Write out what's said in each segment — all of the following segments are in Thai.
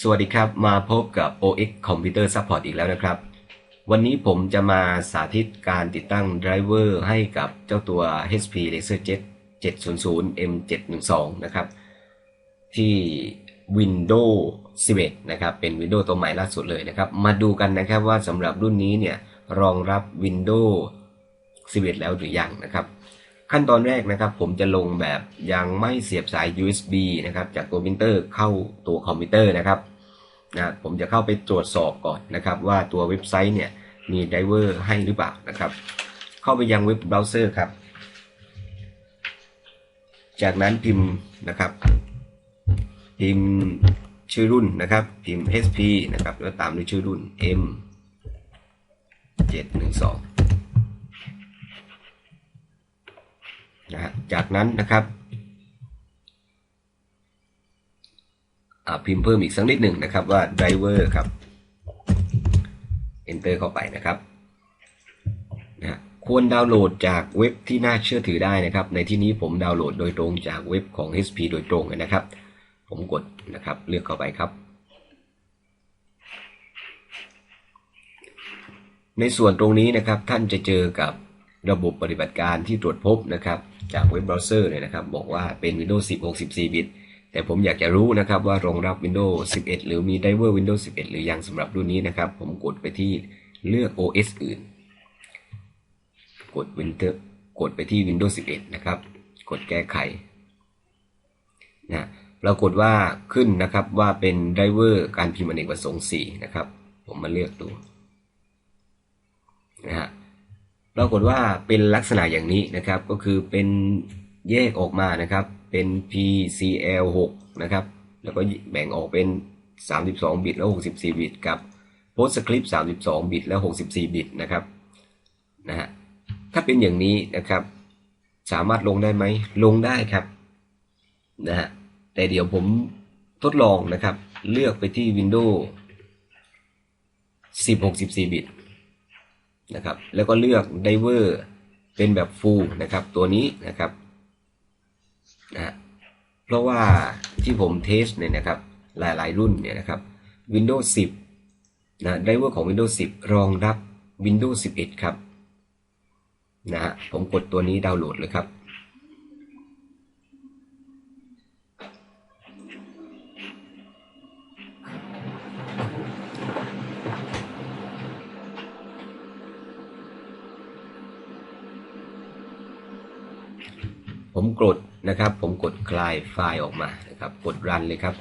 สวัสดีครับ มาพบกับ OX Computer Support อีกแล้วนะครับ วันนี้ผมจะมาสาธิตการติดตั้งไดรเวอร์ให้กับเจ้าตัว HP LaserJet 700 M712 นะครับ ที่ Windows 11 นะครับ เป็น Windows ตัวใหม่ล่าสุดเลยนะครับ มาดูกันนะครับว่าสำหรับรุ่นนี้เนี่ย รองรับ Windows 11 แล้วหรือยังนะครับ ขั้นตอนแรกนะครับ ผมจะลงแบบยังไม่เสียบสาย USB นะครับ จากตัวพิมพ์เตอร์เข้าตัวคอมพิวเตอร์นะครับนะผมจะเข้าไปตรวจสอบก่อนนะครับ ว่าตัวเว็บไซต์เนี่ยมีไดเวอร์ให้หรือเปล่านะครับ เข้าไปยังเว็บเบราว์เซอร์ครับ จากนั้นพิมพ์นะครับ พิมพ์ชื่อรุ่นนะครับ พิมพ์ HP นะครับ แล้วตามด้วยชื่อรุ่น M 712 นะจากนั้นนะครับพิมพ์เพิ่มอีกสักนิดหนึ่งนะครับว่า driver ครับ enter เข้าไปนะครับนะควรดาวน์โหลดจากเว็บที่น่าเชื่อถือได้นะครับ ในที่นี้ผมดาวน์โหลดโดยตรงจากเว็บของ HP โดยตรงนะครับ ผมกดนะครับเลือกเข้าไปครับ ในส่วนตรงนี้นะครับท่านจะเจอกับ ระบบปฏิบัติการที่ตรวจพบนะครับจากเว็บเบราว์เซอร์เนี่ยนะครับบอกว่าเป็น Windows 10 64 บิต แต่ผมอยากจะรู้นะครับว่ารองรับ Windows 11 หรือมีไดเวอร์ Windows 11 หรือยังสำหรับรุ่นนี้นะครับ ผมกดไปที่เลือก OS อื่น กด Windows กดไปที่ Windows 11 นะครับ กดแก้ไขนะปรากฏว่าขึ้นนะครับว่าเป็นไดเวอร์การพิมพ์อเนกประสงค์4นะครับ ผมมาเลือกดูนะฮะ ปรากฏว่าเป็นลักษณะอย่างนี้นะครับ ก็คือเป็นแยกออกมานะครับ เป็น PCL 6 นะครับ แล้วก็แบ่งออกเป็น 32 บิต แล้ว 64 บิต กับ PostScript 32 บิต แล้ว 64 บิตนะครับนะฮะถ้าเป็นอย่างนี้นะครับ สามารถลงได้ไหม ลงได้ครับนะฮะแต่เดี๋ยวผมทดลองนะครับ เลือกไปที่ Windows 10 64 บิต นะครับ แล้วก็เลือก Diver เป็นแบบ Full นะครับ ตัวนี้นะครับนะเพราะว่าที่ผมเทสเนี่ยนะครับ หลายๆ รุ่นเนี่ยนะครับ Windows 10นะไดเวอร์ของ Windows 10 รองรับ Windows 11 ครับนะฮะผมกดตัวนี้ดาวน์โหลดเลยครับ ผมกดนะครับ ผมกดคลายไฟล์ออกมานะครับ กดรันเลยครับ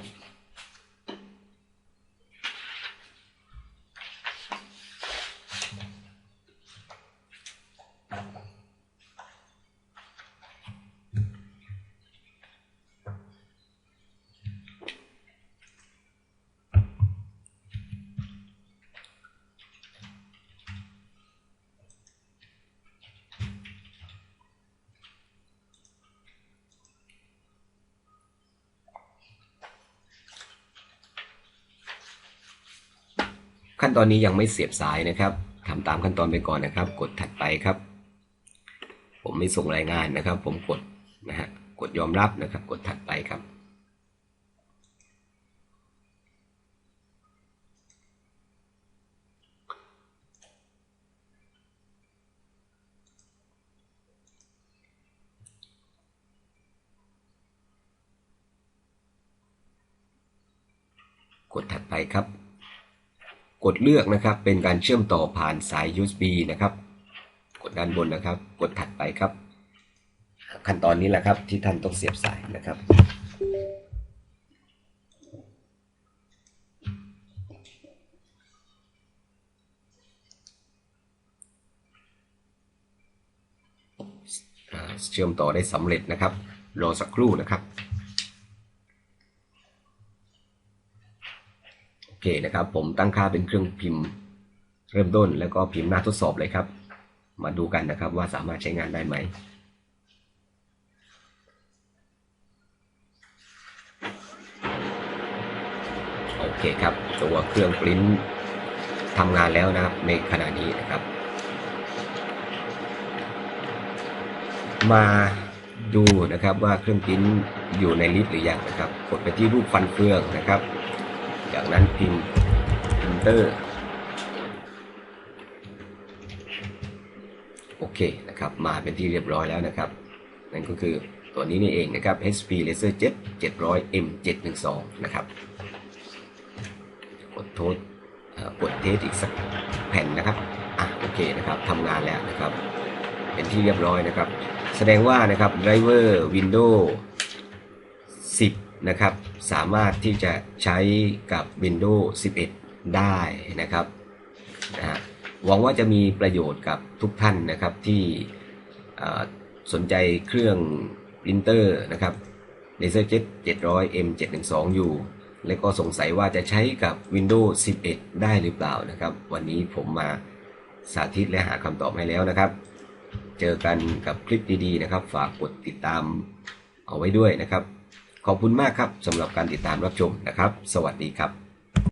ตอนนี้ยังไม่เสียบสายนะครับทำตามขั้นตอนไปก่อนนะครับ กดถัดไปครับ ผมไม่ส่งรายงานนะครับ ผมกดนะฮะกดยอมรับนะครับ กดถัดไปครับกดถัดไปครับ กดเลือกนะครับเป็นการเชื่อมต่อผ่านสาย USB นะครับ กดด้านบนนะครับ กดถัดไปครับ ขั้นตอนนี้แหละครับที่ท่านต้องเสียบสายนะครับ เชื่อมต่อได้สำเร็จนะครับ รอสักครู่นะครับ โอ เคนะครับ ผมตั้งค่าเป็นเครื่องพิมพ์ เริ่มต้นแล้วก็พิมพ์หน้าทดสอบเลยครับ มาดูกันนะครับว่าสามารถใช้งานได้ไหมโอเคครับ ตัวเครื่องปริ้นทำงานแล้วนะครับในขณะนี้นะครับ มาดูนะครับว่าเครื่องปริ้นอยู่ในลิสต์หรือยังนะครับ กดไปที่รูปฟันเฟืองนะครับ จากนั้นพิมพ์ enter โอเคนะครับมาเป็นที่เรียบร้อยแล้วนะครับ นั่นก็คือตัวนี้นี่เองนะครับ HP Laser Jet 700 M 712 นะครับ กดโทษกดเทสอีกสักแผ่นนะครับอะโอเคนะครับทำงานแล้วนะครับ เป็นที่เรียบร้อยนะครับ แสดงว่านะครับไดรเวอร์ Windows 10 นะครับ สามารถที่จะใช้กับ Windows 11 ได้นะครับนะฮะหวังว่าจะมีประโยชน์กับทุกท่านนะครับที่สนใจเครื่องปรินเตอร์นะครับ LaserJet 700 M 712อยู่และก็สงสัยว่าจะใช้กับ Windows 11 ได้หรือเปล่านะครับ วันนี้ผมมาสาธิตและหาคำตอบให้แล้วนะครับ เจอกันกับคลิปดีๆนะครับ ฝากกดติดตามเอาไว้ด้วยนะครับ ขอบคุณมากครับสำหรับการติดตามรับชมนะครับ สวัสดีครับ